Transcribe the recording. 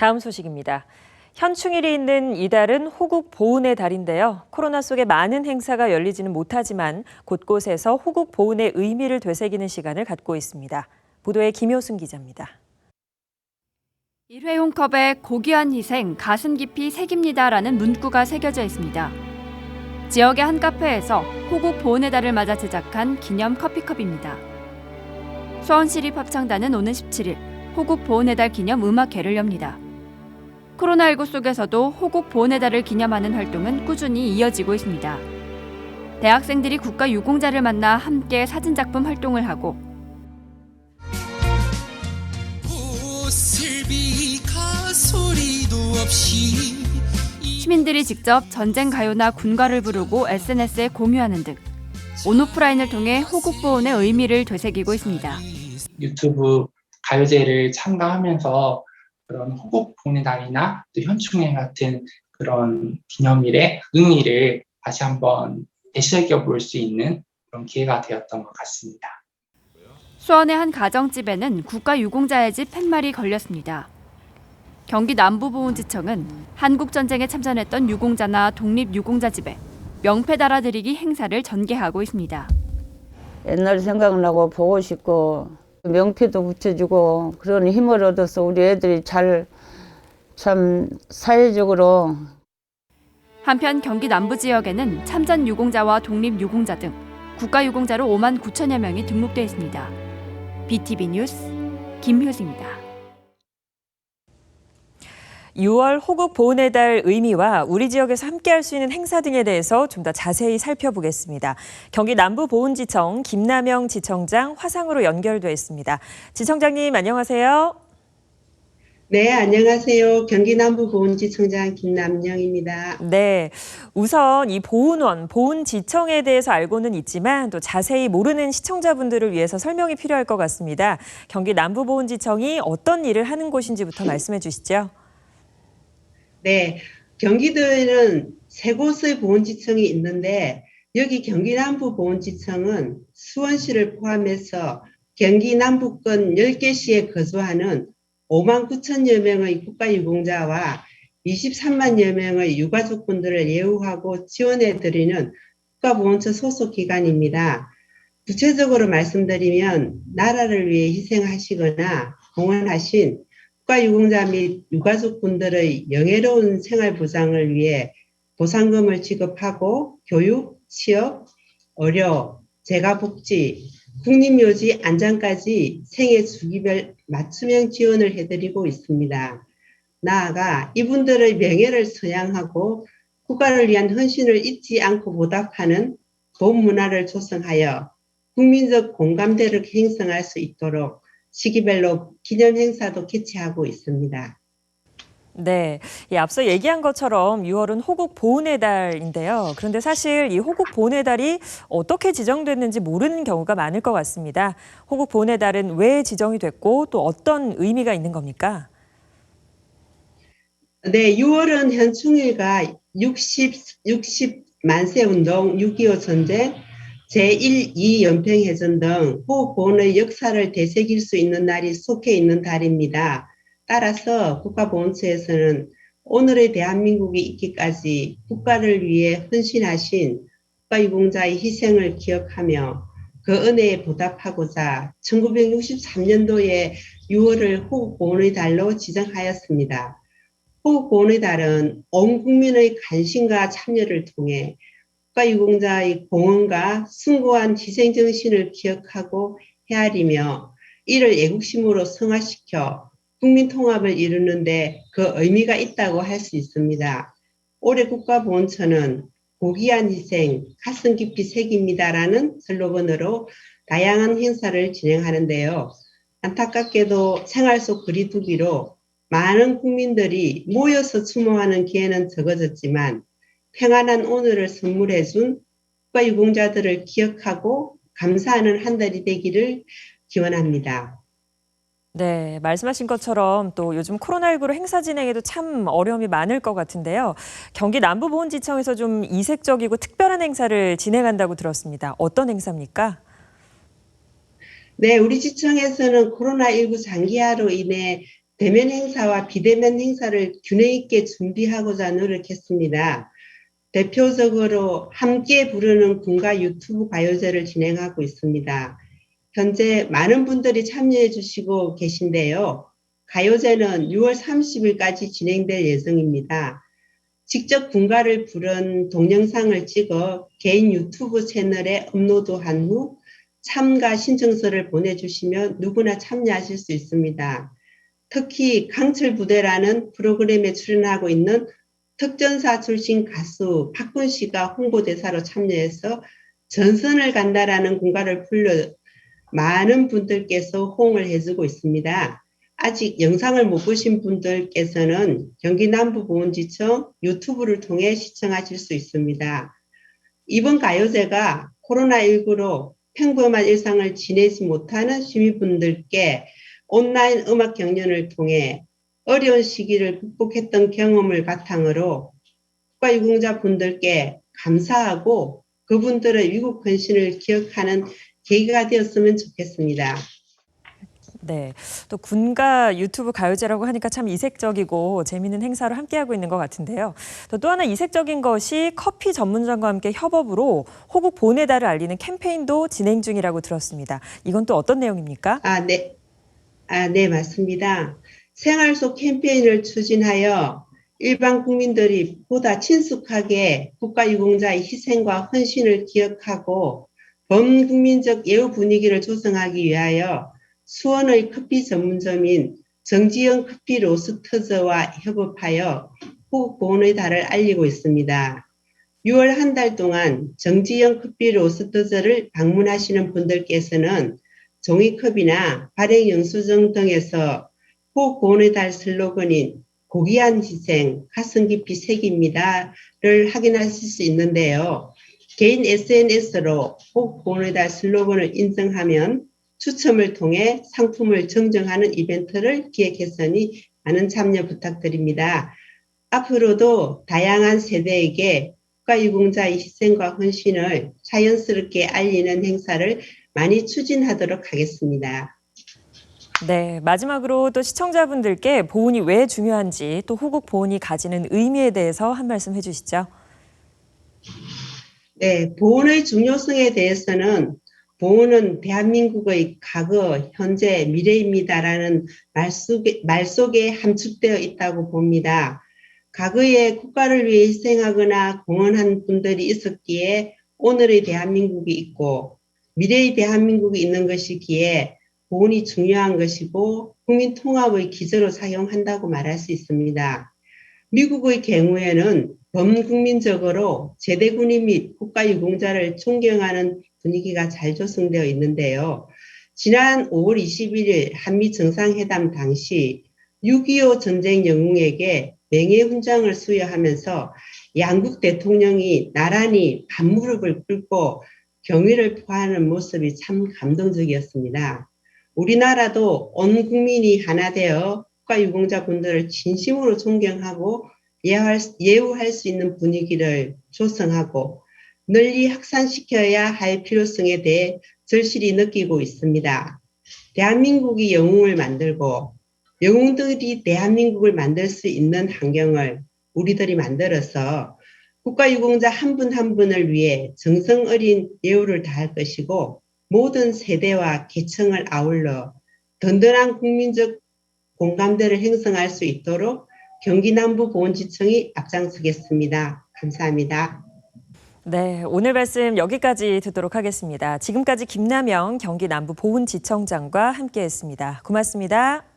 다음 소식입니다. 현충일이 있는 이달은 호국 보훈의 달인데요. 코로나 속에 많은 행사가 열리지는 못하지만 곳곳에서 호국 보훈의 의미를 되새기는 시간을 갖고 있습니다. 보도에 김효순 기자입니다. 일회용컵에 고귀한 희생 가슴 깊이 새깁니다라는 문구가 새겨져 있습니다. 지역의 한 카페에서 호국 보훈의 달을 맞아 제작한 기념 커피컵입니다. 수원시립 합창단은 오는 17일 호국 보훈의 달 기념 음악회를 엽니다. 코로나19 속에서도 호국 보훈의 달을 기념하는 활동은 꾸준히 이어지고 있습니다. 대학생들이 국가 유공자를 만나 함께 사진작품 활동을 하고 시민들이 직접 전쟁 가요나 군가를 부르고 SNS에 공유하는 등 온오프라인을 통해 호국 보훈의 의미를 되새기고 있습니다. 유튜브 가요제를 참가하면서 그런 호국 날이나 또 현충일 같은 그런 기념일의 의미를 다시 한번 되새겨 볼 수 있는 그런 기회가 되었던 것 같습니다. 수원의 한 가정집에는 국가유공자의 집 팻말이 걸렸습니다. 경기 남부보훈지청은 한국전쟁에 참전했던 유공자나 독립유공자 집에 명패 달아드리기 행사를 전개하고 있습니다. 옛날 생각나고 보고 싶고 명패도 붙여주고 그런 힘을 얻어서 우리 애들이 잘 참 사회적으로 한편 경기 남부 지역에는 참전 유공자와 독립 유공자 등 국가 유공자로 5만 9천여 명이 등록돼 있습니다. BTV 뉴스 김효수입니다. 6월 호국 보훈의 달 의미와 우리 지역에서 함께할 수 있는 행사 등에 대해서 좀 더 자세히 살펴보겠습니다. 경기 남부 보훈지청 김남영 지청장 화상으로 연결돼 있습니다. 지청장님 안녕하세요. 네, 안녕하세요. 경기 남부보훈지청장 김남영입니다. 네, 우선 이 보훈원, 보훈지청에 대해서 알고는 있지만 또 자세히 모르는 시청자분들을 위해서 설명이 필요할 것 같습니다. 경기 남부보훈지청이 어떤 일을 하는 곳인지부터 말씀해 주시죠. 네, 경기도에는 세 곳의 보훈지청이 있는데 여기 경기 남부보훈지청은 수원시를 포함해서 경기 남부권 10개 시에 거주하는 5만 9천여 명의 국가유공자와 23만여 명의 유가족분들을 예우하고 지원해드리는 국가보훈처 소속 기관입니다. 구체적으로 말씀드리면 나라를 위해 희생하시거나 공헌하신 국가유공자 및 유가족 분들의 영예로운 생활 보장을 위해 보상금을 지급하고 교육, 취업, 의료, 재가복지, 국립묘지 안장까지 생애 주기별 맞춤형 지원을 해드리고 있습니다. 나아가 이분들의 명예를 선양하고 국가를 위한 헌신을 잊지 않고 보답하는 본 문화를 조성하여 국민적 공감대를 형성할 수 있도록 시기별로 기념 행사도 개최하고 있습니다. 네, 이 앞서 얘기한 것처럼 6월은 호국 보훈의 달인데요. 그런데 사실 이 호국 보훈의 달이 어떻게 지정됐는지 모르는 경우가 많을 것 같습니다. 호국 보훈의 달은 왜 지정이 됐고 또 어떤 의미가 있는 겁니까? 네, 6월은 현충일과 60, 60 만세 운동, 6.25 전쟁, 제1, 2 연평해전 등 호보훈의 역사를 되새길 수 있는 날이 속해 있는 달입니다. 따라서 국가보훈처에서는 오늘의 대한민국이 있기까지 국가를 위해 헌신하신 국가유공자의 희생을 기억하며 그 은혜에 보답하고자 1963년도에 6월을 호국보훈의 달로 지정하였습니다. 호국보훈의 달은 온 국민의 관심과 참여를 통해 국가유공자의 공헌과 숭고한 희생정신을 기억하고 헤아리며 이를 애국심으로 성화시켜 국민 통합을 이루는데 그 의미가 있다고 할 수 있습니다. 올해 국가보훈처는 고귀한 희생, 가슴 깊이 새깁니다라는 슬로건으로 다양한 행사를 진행하는데요. 안타깝게도 생활 속 거리두기로 많은 국민들이 모여서 추모하는 기회는 적어졌지만 평안한 오늘을 선물해 준 국가 유공자들을 기억하고 감사하는 한 달이 되기를 기원합니다. 네, 말씀하신 것처럼 또 요즘 코로나19로 행사 진행에도 참 어려움이 많을 것 같은데요. 경기 남부보훈지청에서 좀 이색적이고 특별한 행사를 진행한다고 들었습니다. 어떤 행사입니까? 네, 우리 지청에서는 코로나19 장기화로 인해 대면 행사와 비대면 행사를 균형 있게 준비하고자 노력했습니다. 대표적으로 함께 부르는 군가 유튜브 가요제를 진행하고 있습니다. 현재 많은 분들이 참여해 주시고 계신데요. 가요제는 6월 30일까지 진행될 예정입니다. 직접 군가를 부른 동영상을 찍어 개인 유튜브 채널에 업로드한 후 참가 신청서를 보내주시면 누구나 참여하실 수 있습니다. 특히 강철 부대라는 프로그램에 출연하고 있는 특전사 출신 가수 박군 씨가 홍보대사로 참여해서 전선을 간다라는 군가를 불러 많은 분들께서 호응을 해주고 있습니다. 아직 영상을 못 보신 분들께서는 경기 남부보훈지청 유튜브를 통해 시청하실 수 있습니다. 이번 가요제가 코로나19로 평범한 일상을 지내지 못하는 시민분들께 온라인 음악 경연을 통해 어려운 시기를 극복했던 경험을 바탕으로 국가유공자 분들께 감사하고 그분들의 위국 헌신을 기억하는 계기가 되었으면 좋겠습니다. 네. 또 군가 유튜브 가요제라고 하니까 참 이색적이고 재미있는 행사를 함께하고 있는 것 같은데요. 또, 또 하나 이색적인 것이 커피 전문점과 함께 협업으로 호국 보내다를 알리는 캠페인도 진행 중이라고 들었습니다. 이건 또 어떤 내용입니까? 아, 네. 아, 네, 맞습니다. 생활 속 캠페인을 추진하여 일반 국민들이 보다 친숙하게 국가유공자의 희생과 헌신을 기억하고 범국민적 예우 분위기를 조성하기 위하여 수원의 커피 전문점인 정지영 커피 로스터즈와 협업하여 호국보훈의 달을 알리고 있습니다. 6월 한 달 동안 정지영 커피 로스터즈를 방문하시는 분들께서는 종이컵이나 발행 영수증 등에서 호국보훈의 달 슬로건인 고귀한 희생, 가슴 깊이 새깁니다를 확인하실 수 있는데요. 개인 SNS로 호국보훈의 달 슬로건을 인증하면 추첨을 통해 상품을 증정하는 이벤트를 기획했으니 많은 참여 부탁드립니다. 앞으로도 다양한 세대에게 국가유공자의 희생과 헌신을 자연스럽게 알리는 행사를 많이 추진하도록 하겠습니다. 네. 마지막으로 또 시청자분들께 보훈이 왜 중요한지 또 호국 보훈이 가지는 의미에 대해서 한 말씀 해주시죠. 네, 보훈의 중요성에 대해서는 보훈은 대한민국의 과거, 현재, 미래입니다라는 말 속에, 말 속에 함축되어 있다고 봅니다. 과거에 국가를 위해 희생하거나 공헌한 분들이 있었기에 오늘의 대한민국이 있고 미래의 대한민국이 있는 것이기에 보훈이 중요한 것이고 국민 통합의 기저로 사용한다고 말할 수 있습니다. 미국의 경우에는 범국민적으로 제대군인 및 국가유공자를 존경하는 분위기가 잘 조성되어 있는데요. 지난 5월 21일 한미 정상회담 당시 6.25 전쟁 영웅에게 명예훈장을 수여하면서 양국 대통령이 나란히 반무릎을 꿇고 경의를 표하는 모습이 참 감동적이었습니다. 우리나라도 온 국민이 하나 되어 국가 유공자 분들을 진심으로 존경하고 예우할, 예우할 수 있는 분위기를 조성하고 널리 확산시켜야 할 필요성에 대해 절실히 느끼고 있습니다. 대한민국이 영웅을 만들고 영웅들이 대한민국을 만들 수 있는 환경을 우리들이 만들어서 국가유공자 한 분한 분을 위해 정성 어린 예우를 다할 것이고 모든 세대와 계층을 아울러 든든한 국민적 공감대를 형성할 수 있도록 경기 남부 보훈지청이 앞장서겠습니다. 감사합니다. 네, 오늘 말씀 여기까지 듣도록 하겠습니다. 지금까지 김남영 경기 남부 보훈지청장과 함께했습니다. 고맙습니다.